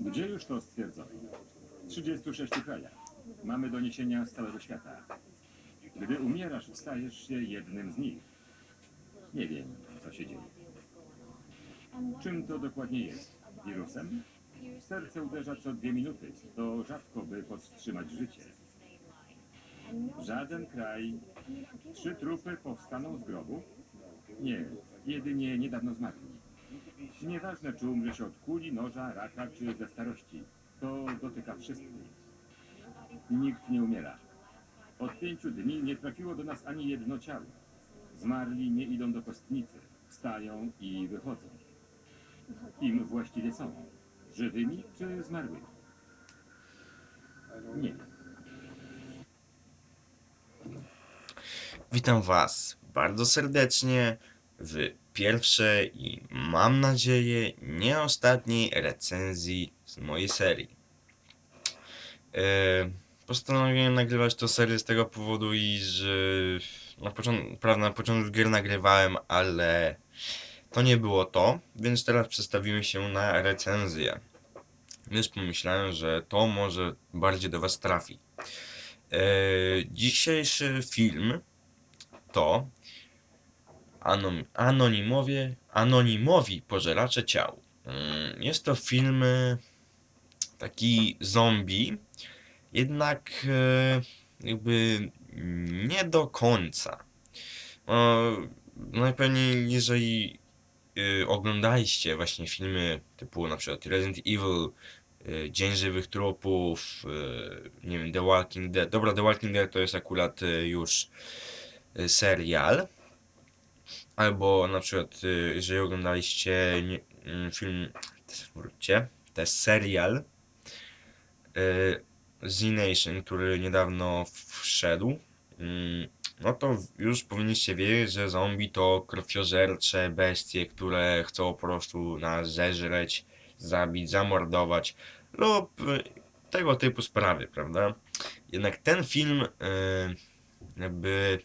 Gdzie już to stwierdzono? W 36 krajach. Mamy doniesienia z całego świata. Gdy umierasz, stajesz się jednym z nich. Nie wiem, co się dzieje. Czym to dokładnie jest? Wirusem? Serce uderza co dwie minuty. To rzadko, by powstrzymać życie. Żaden kraj. Trzy trupy powstaną z grobu? Nie, jedynie niedawno zmarli. Nieważne, czy umrze się od kuli, noża, raka, czy ze starości. To dotyka wszystkich. Nikt nie umiera. Od pięciu dni nie trafiło do nas ani jedno ciało. Zmarli nie idą do kostnicy. Wstają i wychodzą. Kim właściwie są? Żywymi czy zmarłymi? Nie. Witam Was bardzo serdecznie w pierwszej i mam nadzieję nie ostatniej recenzji z mojej serii. E, postanowiłem nagrywać tę serię z tego powodu, iż e, na, początku, prawda, na początku gier nagrywałem, ale to nie było to, więc teraz przestawimy się na recenzję. Więc pomyślałem, że to może bardziej do Was trafi. E, dzisiejszy film to anom, anonimowie, anonimowi pożeracze ciał. Mm, Jest to film e, taki zombie, jednak e, jakby nie do końca. Najpewniej jeżeli e, oglądaliście właśnie filmy typu na przykład Resident Evil, Dzień Żywych Trupów, nie wiem, The Walking Dead. Dobra, The Walking Dead to jest akurat już serial. Albo na przykład, y, jeżeli oglądaliście mm, film, to jest serial y, Z Nation, który niedawno wszedł. Mm, No to już powinniście wiedzieć, że zombie to krwiożercze bestie, które chcą po prostu nas zeżreć, zabić, zamordować lub y, tego typu sprawy, prawda? Jednak ten film jakby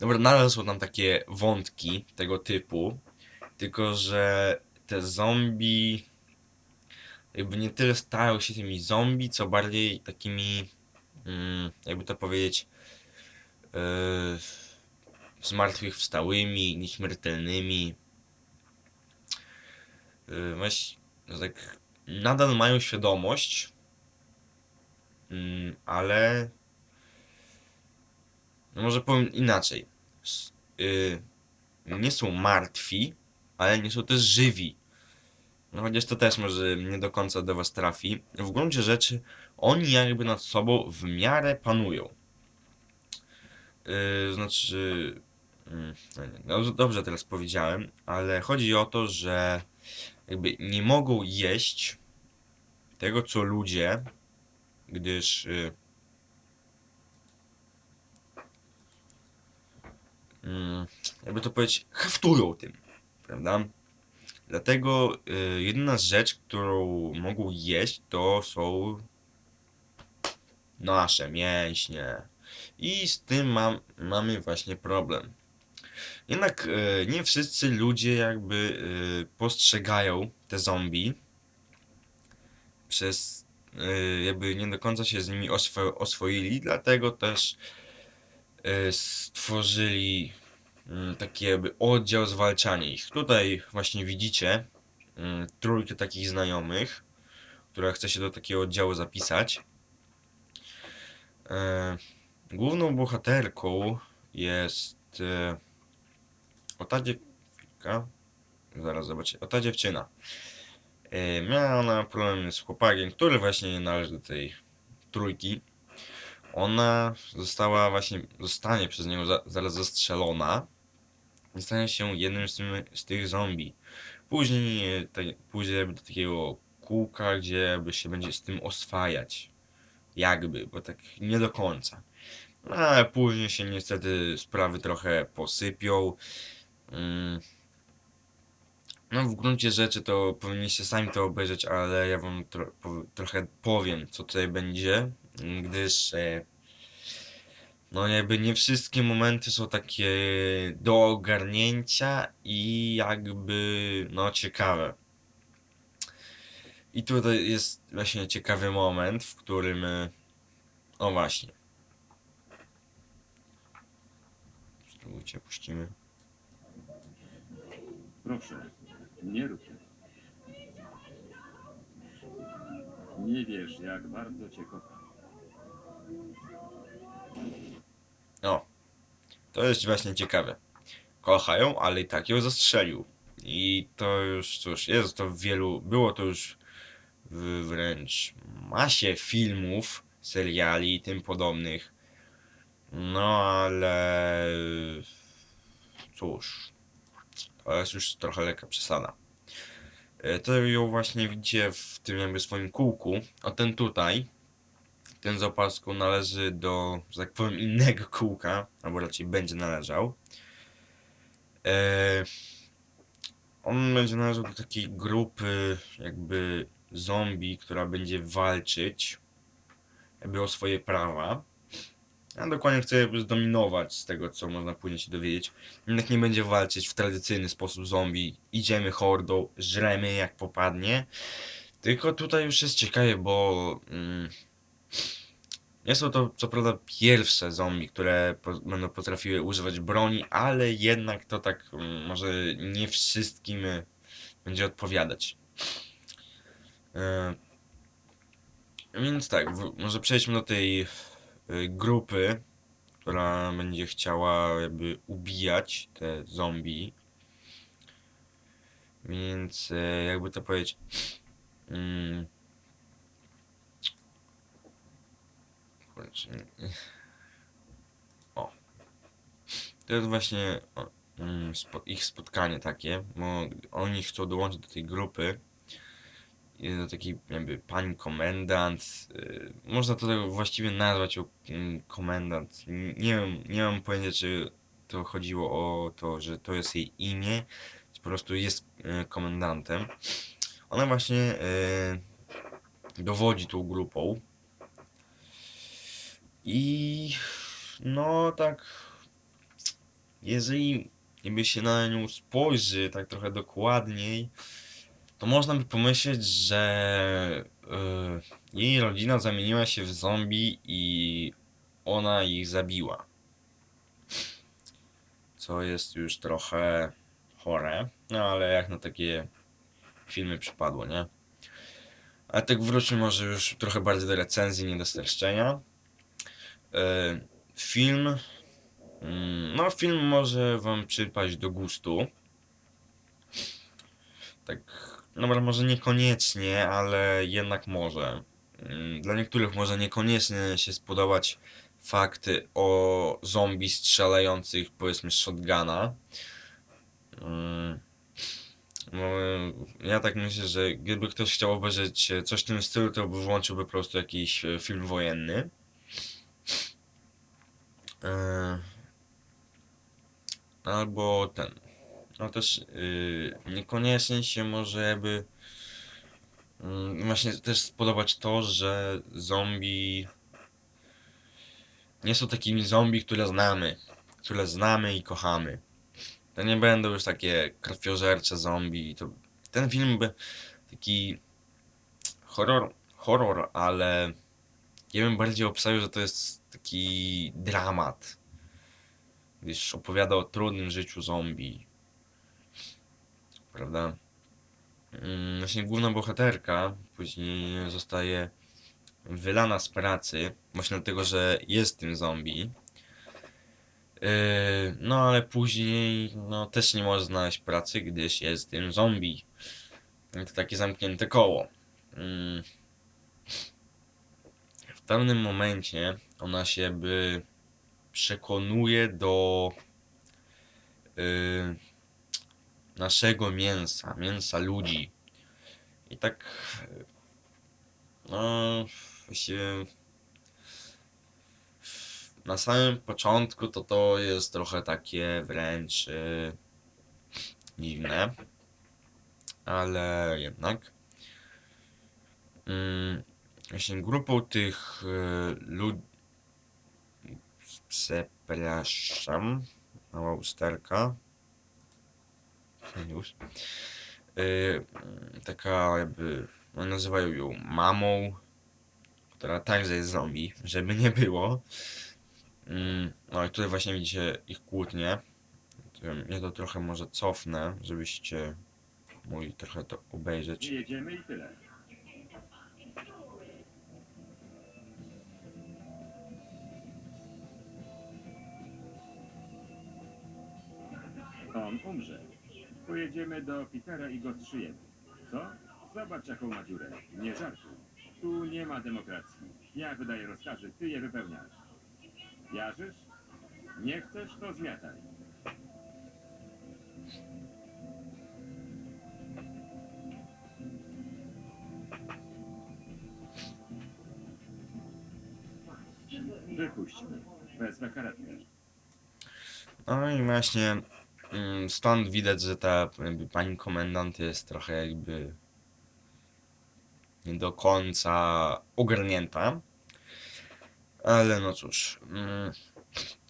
Dobra, są tam takie wątki tego typu, tylko że te zombie jakby nie tyle stają się tymi zombie, co bardziej takimi, mm, jakby to powiedzieć, yy, zmartwychwstałymi, nieśmiertelnymi. Yy, weź, no tak, nadal mają świadomość, mm, ale no może powiem inaczej. S- y, nie są martwi, ale nie są też żywi. No chociaż to też może nie do końca do was trafi. W gruncie rzeczy oni jakby nad sobą w miarę panują. Yy, znaczy... mm, no nie, no dobrze teraz powiedziałem, ale chodzi o to, że jakby nie mogą jeść tego co ludzie, gdyż... y, jakby to powiedzieć, haftują tym, prawda? Dlatego y, jedyna rzecz, którą mogą jeść, to są nasze mięśnie. I z tym mam, mamy właśnie problem. Jednak y, nie wszyscy ludzie jakby y, postrzegają te zombie przez y, jakby nie do końca się z nimi oswo oswoili, dlatego też stworzyli mm, taki jakby oddział zwalczania ich. Tutaj właśnie widzicie mm, trójkę takich znajomych, która chce się do takiego oddziału zapisać. E, główną bohaterką jest e, o ta dziewczynka, zaraz zobaczę, o dziewczyna. E, miała ona problem z chłopakiem, który właśnie nie należy do tej trójki. Ona została właśnie, zostanie przez niego za, zaraz zastrzelona i stanie się jednym z, tym, z tych zombie. Później te, pójdzie do takiego kółka, gdzie się będzie z tym oswajać. Jakby, bo tak nie do końca. No, ale później się niestety sprawy trochę posypią. Mm. No w gruncie rzeczy to powinniście sami to obejrzeć, ale ja wam tro trochę powiem, co tutaj będzie, gdyż e, no jakby nie wszystkie momenty są takie do ogarnięcia i jakby no ciekawe. I tutaj jest właśnie ciekawy moment, w którym. y, O właśnie. Spróbujcie, puścimy. Proszę, nie rób. Nie wiesz, jak bardzo cię kocham. O, to jest właśnie ciekawe. Kocha ją, ale i tak ją zastrzelił. I to już, cóż, jest to w wielu, było to już w wręcz masie filmów, seriali i tym podobnych. No ale cóż, to jest już trochę lekka przesada. E, To ją właśnie widzicie w tym jakby swoim kółku. O ten tutaj, ten z opaską należy do, że tak powiem, innego kółka, albo raczej będzie należał. E, on będzie należał do takiej grupy, jakby zombie, która będzie walczyć jakby o swoje prawa. A dokładnie chce jakby zdominować z tego, co można później się dowiedzieć. Jednak nie będzie walczyć w tradycyjny sposób zombie. Idziemy hordą, żremy jak popadnie. Tylko tutaj już jest ciekawe, bo mm, nie są to co prawda pierwsze zombie, które po, będą potrafiły używać broni, ale jednak to tak mm, może nie wszystkim y, będzie odpowiadać. E, więc tak, w, może przejdźmy do tej y, grupy, która będzie chciała jakby ubijać te zombie. Więc e, jakby to powiedzieć. Mm, kurczę, nie- O. To jest właśnie mm, ich spotkanie takie, bo oni chcą dołączyć do tej grupy. Do takiej jakby pani komendant. y, Można to tak właściwie nazwać mm, komendant. Nie wiem, nie mam pojęcia, czy to chodziło o to, że to jest jej imię, czy po prostu jest y, komendantem. Ona właśnie y, dowodzi tą grupą. I no tak, jeżeli jakby się na nią spojrzy tak trochę dokładniej, to można by pomyśleć, że y, jej rodzina zamieniła się w zombie i ona ich zabiła. Co jest już trochę chore, no ale jak na takie filmy przypadło, nie? Ale tak wróćmy może już trochę bardziej do recenzji, nie do streszczenia. E, Film. mm, No, film może Wam przypaść do gustu. Tak, no może niekoniecznie, ale jednak może. Mm, Dla niektórych może niekoniecznie się spodobać fakty o zombie strzelających, powiedzmy, z shotguna. Mm, No, ja tak myślę, że gdyby ktoś chciał obejrzeć coś w tym stylu, to by włączył po prostu jakiś film wojenny. E, Albo ten. No też yy, niekoniecznie się może jakby mm, właśnie też spodobać to, że zombie nie są takimi zombie, które znamy, które znamy i kochamy. To nie będą już takie krwiożercze zombie. To ten film by taki horror, horror, ale ja bym bardziej obstawił, że to jest taki dramat. Gdyż opowiada o trudnym życiu zombie. Prawda? Mm, Właśnie główna bohaterka później zostaje wylana z pracy, właśnie dlatego, że jest tym zombie. Yy, no ale później no, też nie może znaleźć pracy, gdyż jest tym zombie. To takie zamknięte koło. Mm. W pewnym momencie ona się by przekonuje do yy, naszego mięsa, mięsa ludzi. I tak yy, no właściwie na samym początku to to jest trochę takie wręcz yy, dziwne, ale jednak mm, właśnie grupą tych yy, ludzi przepraszam mała usterka już yy, taka jakby oni nazywają ją mamą, która także jest zombie, żeby nie było. Mm, no i tutaj właśnie widzicie ich kłótnie. Ja to trochę może cofnę, żebyście mogli trochę to obejrzeć. Jedziemy i tyle. On umrze. Pojedziemy do Petera i go zszyjemy. Co? Zobacz jaką ma dziurę. Nie żartuj. Tu nie ma demokracji. Ja wydaję rozkazy, ty je wypełniasz. Jarzysz? Nie chcesz, to zmiataj. Wypuść mnie. Wezwę karetkę. No i właśnie stąd widać, że ta jakby, pani komendant jest trochę jakby nie do końca ogarnięta. Ale no cóż. Mm,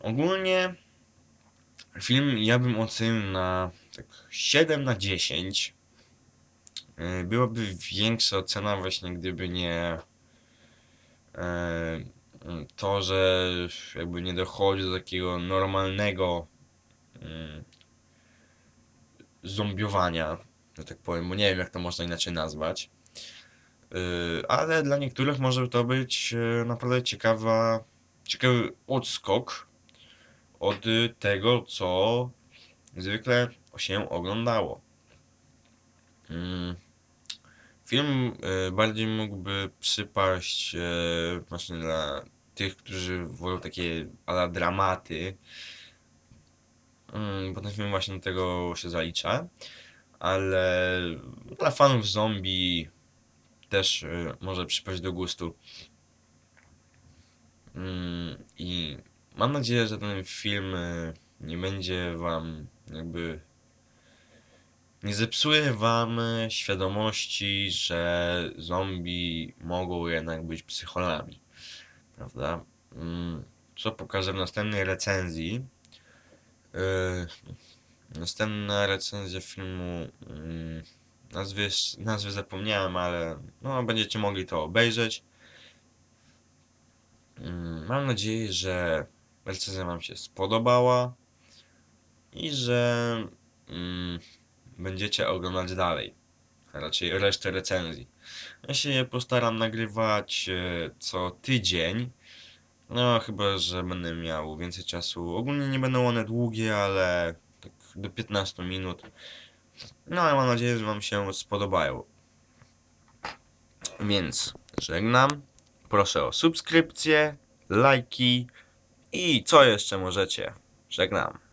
ogólnie film ja bym ocenił na tak 7 na 10. Y, Byłaby większa ocena właśnie gdyby nie e, to, że jakby nie dochodzi do takiego normalnego mm, zombiowania, że tak powiem, bo nie wiem jak to można inaczej nazwać. Yy, ale dla niektórych może to być yy, naprawdę ciekawa, ciekawy odskok od y, tego, co zwykle się oglądało. Mm. Film y, bardziej mógłby przypaść y, właśnie dla tych, którzy wolą takie ala dramaty. Mm, bo ten film właśnie do tego się zalicza. Ale dla fanów zombie też y, może przypaść do gustu. Mm, I mam nadzieję, że ten film y, nie będzie wam jakby nie zepsuje wam y, świadomości, że zombie mogą jednak być psycholami prawda? Mm, Co pokażę w następnej recenzji. Yy, Następna recenzja filmu. mm, Nazwy, nazwy zapomniałem, ale no, będziecie mogli to obejrzeć. Mm, Mam nadzieję, że recenzja Wam się spodobała i że mm, będziecie oglądać dalej, a raczej resztę recenzji. Ja się postaram nagrywać e, co tydzień. No, chyba, że będę miał więcej czasu. Ogólnie nie będą one długie, ale tak do 15 minut. No, ale mam nadzieję, że Wam się spodobają. Więc żegnam. Proszę o subskrypcję, lajki i co jeszcze możecie. Żegnam.